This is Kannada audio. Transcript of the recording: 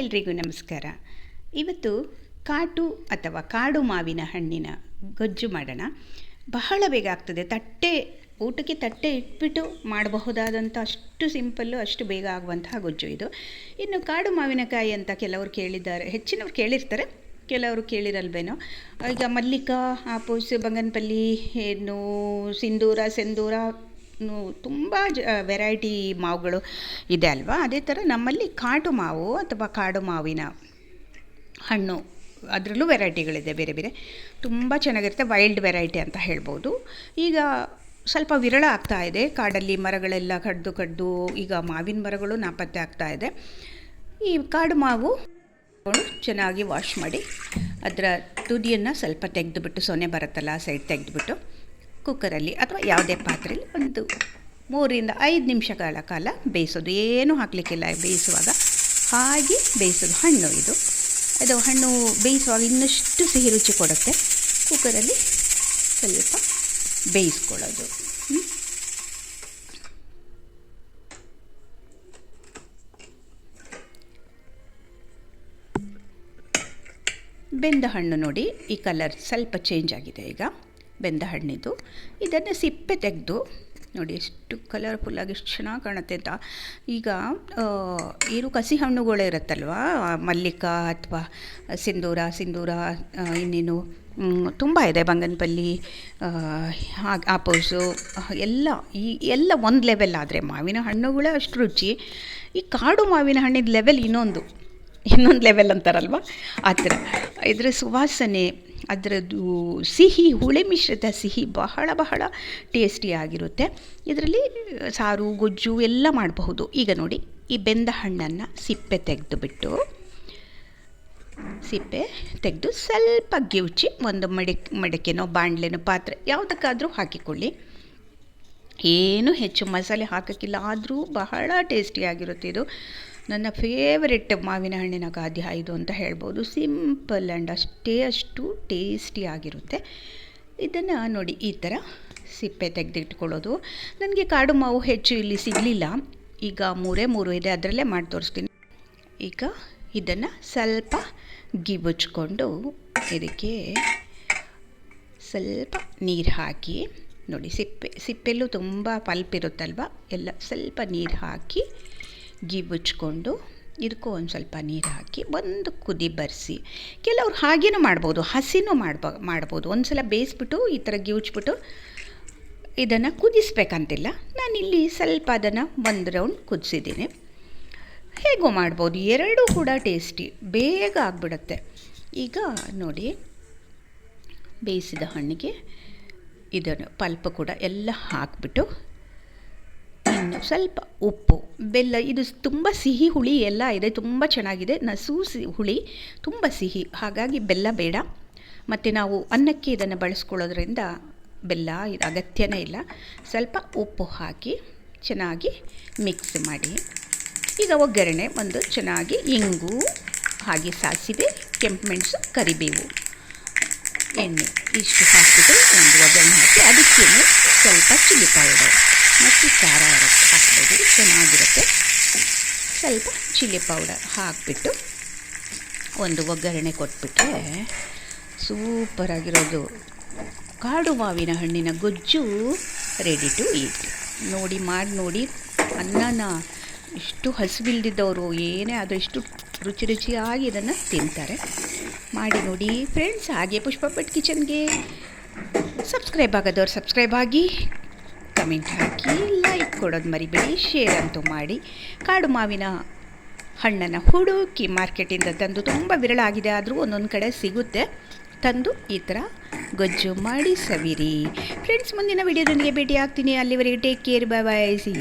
ಎಲ್ರಿಗೂ ನಮಸ್ಕಾರ. ಇವತ್ತು ಕಾಟು ಅಥವಾ ಕಾಡು ಮಾವಿನ ಹಣ್ಣಿನ ಗೊಜ್ಜು ಮಾಡೋಣ. ಬಹಳ ಬೇಗ ಆಗ್ತದೆ. ತಟ್ಟೆ, ಊಟಕ್ಕೆ ತಟ್ಟೆ ಇಟ್ಬಿಟ್ಟು ಮಾಡಬಹುದಾದಂಥ ಅಷ್ಟು ಸಿಂಪಲ್ಲು, ಅಷ್ಟು ಬೇಗ ಆಗುವಂತಹ ಗೊಜ್ಜು ಇದು. ಇನ್ನು ಕಾಡು ಮಾವಿನಕಾಯಿ ಅಂತ ಕೆಲವರು ಕೇಳಿದ್ದಾರೆ. ಹೆಚ್ಚಿನವ್ರು ಕೇಳಿರ್ತಾರೆ. ಕೆಲವರು ಕೇಳಿರಲ್ವೇನೋ. ಈಗ ಮಲ್ಲಿಕ ಆಪೂಸ್ ಬಂಗನಪಲ್ಲಿ, ಏನು, ಸಿಂಧೂರ, ಸೆಂದೂರ ತುಂಬ ಜ ವೆರೈಟಿ ಮಾವುಗಳು ಇದೆ ಅಲ್ವಾ? ಅದೇ ಥರ ನಮ್ಮಲ್ಲಿ ಕಾಡು ಮಾವು ಅಥವಾ ಕಾಡು ಮಾವಿನ ಹಣ್ಣು ಅದರಲ್ಲೂ ವೆರೈಟಿಗಳಿದೆ ಬೇರೆ ಬೇರೆ. ತುಂಬ ಚೆನ್ನಾಗಿರುತ್ತೆ ವೈಲ್ಡ್ ವೆರೈಟಿ ಅಂತ ಹೇಳ್ಬೋದು. ಈಗ ಸ್ವಲ್ಪ ವಿರಳ ಆಗ್ತಾ ಇದೆ. ಕಾಡಲ್ಲಿ ಮರಗಳೆಲ್ಲ ಕಡ್ದು ಕಡ್ದು, ಈಗ ಮಾವಿನ ಮರಗಳು ನಾಪತ್ತೆ ಆಗ್ತಾ ಇದೆ. ಈ ಕಾಡು ಮಾವು ಚೆನ್ನಾಗಿ ವಾಶ್ ಮಾಡಿ, ಅದರ ತುದಿಯನ್ನು ಸ್ವಲ್ಪ ತೆಗೆದುಬಿಟ್ಟು ಸೊನೆ ಬರುತ್ತಲ್ಲ ಸೈಡ್ ತೆಗೆದುಬಿಟ್ಟು ಕುಕ್ಕರಲ್ಲಿ ಅಥವಾ ಯಾವುದೇ ಪಾತ್ರೆಯಲ್ಲಿ ಒಂದು ಮೂರಿಂದ ಐದು ನಿಮಿಷಗಳ ಕಾಲ ಬೇಯಿಸೋದು. ಏನೂ ಹಾಕಲಿಕ್ಕಿಲ್ಲ, ಬೇಯಿಸುವಾಗ. ಹಾಗೆ ಬೇಯಿಸೋದು ಹಣ್ಣು ಇದು. ಅದು ಹಣ್ಣು ಬೇಯಿಸುವಾಗ ಇನ್ನಷ್ಟು ಸಿಹಿ ರುಚಿ ಕೊಡುತ್ತೆ. ಕುಕ್ಕರಲ್ಲಿ ಸ್ವಲ್ಪ ಬೇಯಿಸ್ಕೊಳ್ಳೋದು. ಬೆಂದ ಹಣ್ಣು ನೋಡಿ, ಈ ಕಲರ್ ಸ್ವಲ್ಪ ಚೇಂಜ್ ಆಗಿದೆ ಈಗ. ಬೆಂದ ಹಣ್ಣಿದ್ದು. ಇದನ್ನು ಸಿಪ್ಪೆ ತೆಗೆದು, ನೋಡಿ ಎಷ್ಟು ಕಲರ್ಫುಲ್ಲಾಗಿ ಎಷ್ಟು ಚೆನ್ನಾಗಿ ಕಾಣುತ್ತೆ ಅಂತ. ಈಗ ಏನು ಕಸಿ ಹಣ್ಣುಗಳೇ ಇರುತ್ತಲ್ವ? ಮಲ್ಲಿಕ ಅಥವಾ ಸಿಂಧೂರ ಸಿಂಧೂರ ಇನ್ನೇನು ತುಂಬ ಇದೆ ಬಂಗನಪಲ್ಲಿ ಆಪೋಸು, ಎಲ್ಲ, ಈ, ಎಲ್ಲ ಒಂದು ಲೆವೆಲ್ ಆದರೆ ಮಾವಿನ ಹಣ್ಣುಗಳೇ ಅಷ್ಟು ರುಚಿ. ಈ ಕಾಡು ಮಾವಿನ ಹಣ್ಣಿನ ಲೆವೆಲ್ ಇನ್ನೊಂದು. ಇನ್ನೊಂದು ಲೆವೆಲ್ ಅಂತಾರಲ್ವ? ಆ ಥರ. ಇದರ ಸುವಾಸನೆ ಅದರದ್ದು ಸಿಹಿ, ಹುಳಿ ಮಿಶ್ರಿತ ಸಿಹಿ ಬಹಳ ಬಹಳ ಟೇಸ್ಟಿಯಾಗಿರುತ್ತೆ ಇದರಲ್ಲಿ ಸಾರು, ಗೊಜ್ಜು ಎಲ್ಲ ಮಾಡಬಹುದು. ಈಗ ನೋಡಿ, ಈ ಬೆಂದ ಹಣ್ಣನ್ನು ಸಿಪ್ಪೆ ತೆಗೆದುಬಿಟ್ಟು, ಸಿಪ್ಪೆ ತೆಗೆದು ಸ್ವಲ್ಪ ಗಿವುಚಿ ಒಂದು ಮಡಿಕ್ ಮಡಿಕೆನೋ, ಬಾಣಲೆನೋ ಪಾತ್ರೆ ಯಾವುದಕ್ಕಾದರೂ ಹಾಕಿಕೊಳ್ಳಿ. ಏನು ಹೆಚ್ಚು ಮಸಾಲೆ ಹಾಕೋಕ್ಕಿಲ್ಲ, ಆದರೂ ಬಹಳ ಟೇಸ್ಟಿಯಾಗಿರುತ್ತೆ ಇದು. ನನ್ನ ಫೇವರೆಟ್ ಮಾವಿನ ಹಣ್ಣಿನ ಖಾದ್ಯ ಇದು ಅಂತ ಹೇಳ್ಬೋದು. ಸಿಂಪಲ್ ಆ್ಯಂಡ್ ಅಷ್ಟೇ ಅಷ್ಟು ಟೇಸ್ಟಿಯಾಗಿರುತ್ತೆ ಇದನ್ನು ನೋಡಿ ಈ ಥರ ಸಿಪ್ಪೆ ತೆಗೆದಿಟ್ಕೊಳ್ಳೋದು. ನನಗೆ ಕಾಡು ಮಾವು ಹೆಚ್ಚು ಇಲ್ಲಿ ಸಿಗಲಿಲ್ಲ. ಈಗ ಮೂರೇ ಮೂರು ಇದೆ, ಅದರಲ್ಲೇ ಮಾಡಿ ತೋರಿಸ್ತೀನಿ. ಈಗ ಇದನ್ನು ಸ್ವಲ್ಪ ಗಿಬುಚ್ಕೊಂಡು ಇದಕ್ಕೆ ಸ್ವಲ್ಪ ನೀರು ಹಾಕಿ ನೋಡಿ, ಸಿಪ್ಪೆ ಸಿಪ್ಪೆಲ್ಲೂ ತುಂಬ ಪಲ್ಪ್ ಇರುತ್ತಲ್ವ? ಎಲ್ಲ ಸ್ವಲ್ಪ ನೀರು ಹಾಕಿ ಗಿಬುಚ್ಕೊಂಡು ಇದಕ್ಕೂ ಒಂದು ಸ್ವಲ್ಪ ನೀರು ಹಾಕಿ ಒಂದು ಕುದಿ ಬರೆಸಿ. ಕೆಲವ್ರು ಹಾಗೇನೂ ಮಾಡ್ಬೋದು, ಹಸಿನೂ ಮಾಡ್ಬ, ಮಾಡ್ಬೋದು. ಒಂದು ಸಲ ಬೇಯಿಸ್ಬಿಟ್ಟು ಈ ಥರ ಗಿವುಚ್ಬಿಟ್ಟು ಇದನ್ನು ಕುದಿಸ್ಬೇಕಂತಿಲ್ಲ. ನಾನಿಲ್ಲಿ ಸ್ವಲ್ಪ ಅದನ್ನು ಒಂದು ರೌಂಡ್ ಕುದಿಸಿದ್ದೀನಿ ಹೇಗೂ ಮಾಡ್ಬೋದು, ಎರಡೂ ಕೂಡ ಟೇಸ್ಟಿ, ಬೇಗ ಆಗಿಬಿಡುತ್ತೆ. ಈಗ ನೋಡಿ, ಬೇಯಿಸಿದ ಹಣ್ಣಿಗೆ ಇದನ್ನು, ಪಲ್ಪ್ ಕೂಡ ಎಲ್ಲ ಹಾಕಿಬಿಟ್ಟು ಸ್ವಲ್ಪ ಉಪ್ಪು, ಬೆಲ್ಲ, ಇದು ತುಂಬ ಸಿಹಿ ಹುಳಿ ಎಲ್ಲ ಇದೆ, ತುಂಬ ಚೆನ್ನಾಗಿದೆ. ನಸು ಸಿ ಹುಳಿ, ತುಂಬ ಸಿಹಿ. ಹಾಗಾಗಿ ಬೆಲ್ಲ ಬೇಡ. ಮತ್ತು ನಾವು ಅನ್ನಕ್ಕೆ ಇದನ್ನು ಬಳಸ್ಕೊಳ್ಳೋದ್ರಿಂದ ಬೆಲ್ಲ ಇದು ಅಗತ್ಯನೇ ಇಲ್ಲ. ಸ್ವಲ್ಪ ಉಪ್ಪು ಹಾಕಿ ಚೆನ್ನಾಗಿ ಮಿಕ್ಸ್ ಮಾಡಿ. ಈಗ ಒಗ್ಗರಣೆ ಒಂದು ಚೆನ್ನಾಗಿ ಇಂಗು, ಹಾಗೆ ಸಾಸಿವೆ, ಕೆಂಪು ಮೆಣಸು, ಕರಿಬೇವು. ಎಣ್ಣೆ. ಇಷ್ಟು ಹಾಕಿಬಿಟ್ಟು ಒಂದು ಒಗ್ಗರಣೆ ಹಾಕಿ ಅದಕ್ಕೆ ಸ್ವಲ್ಪ ಚಿಲ್ಲಿ ಪೌಡರ್ ಮತ್ತು ಖಾರ ಹಾಕ್ಬೋದು. ಚೆನ್ನಾಗಿರುತ್ತೆ. ಸ್ವಲ್ಪ ಚಿಲ್ಲಿ ಪೌಡರ್ ಹಾಕಿಬಿಟ್ಟು ಒಂದು ಒಗ್ಗರಣೆ ಕೊಟ್ಬಿಟ್ರೆ ಸೂಪರಾಗಿರೋದು ಕಾಡು ಮಾವಿನ ಹಣ್ಣಿನ ಗೊಜ್ಜು ರೆಡಿ ಟು ಈಟ್ ನೋಡಿ, ಮಾಡಿ ನೋಡಿ ಅನ್ನನ ಇಷ್ಟು ಹಸಿವಿಲ್ದಿದ್ದವರು, ಏನೇ ಆದರೂ ಇಷ್ಟು ರುಚಿ ರುಚಿಯಾಗಿ ಇದನ್ನು ತಿಂತಾರೆ. ಮಾಡಿ ನೋಡಿ ಫ್ರೆಂಡ್ಸ್ ಹಾಗೆ ಪುಷ್ಪ ಭಟ್ ಕಿಚನ್ಗೆ ಸಬ್ಸ್ಕ್ರೈಬ್ ಆಗೋದವ್ರು ಸಬ್ಸ್ಕ್ರೈಬ್ ಆಗಿ ಕಮೆಂಟ್ ಹಾಕಿ ಲೈಕ್ ಕೊಡೋದು ಮರಿಬೇಡಿ ಶೇರ್ ಅಂತೂ ಮಾಡಿ. ಕಾಡು ಮಾವಿನ ಹಣ್ಣನ್ನು ಹುಡುಕಿ ಮಾರ್ಕೆಟಿಂದ ತಂದು ತುಂಬ ವಿರಳ ಆಗಿದೆ ಆದರೂ ಒಂದೊಂದು ಕಡೆ ಸಿಗುತ್ತೆ. ತಂದು ಈ ಥರ ಗೊಜ್ಜು ಮಾಡಿ ಸವಿರಿ. ಫ್ರೆಂಡ್ಸ್ ಮುಂದಿನ ವಿಡಿಯೋದೊಂದಿಗೆ ಭೇಟಿ ಆಗ್ತೀನಿ ಅಲ್ಲಿವರೆಗೆ take care bye bye see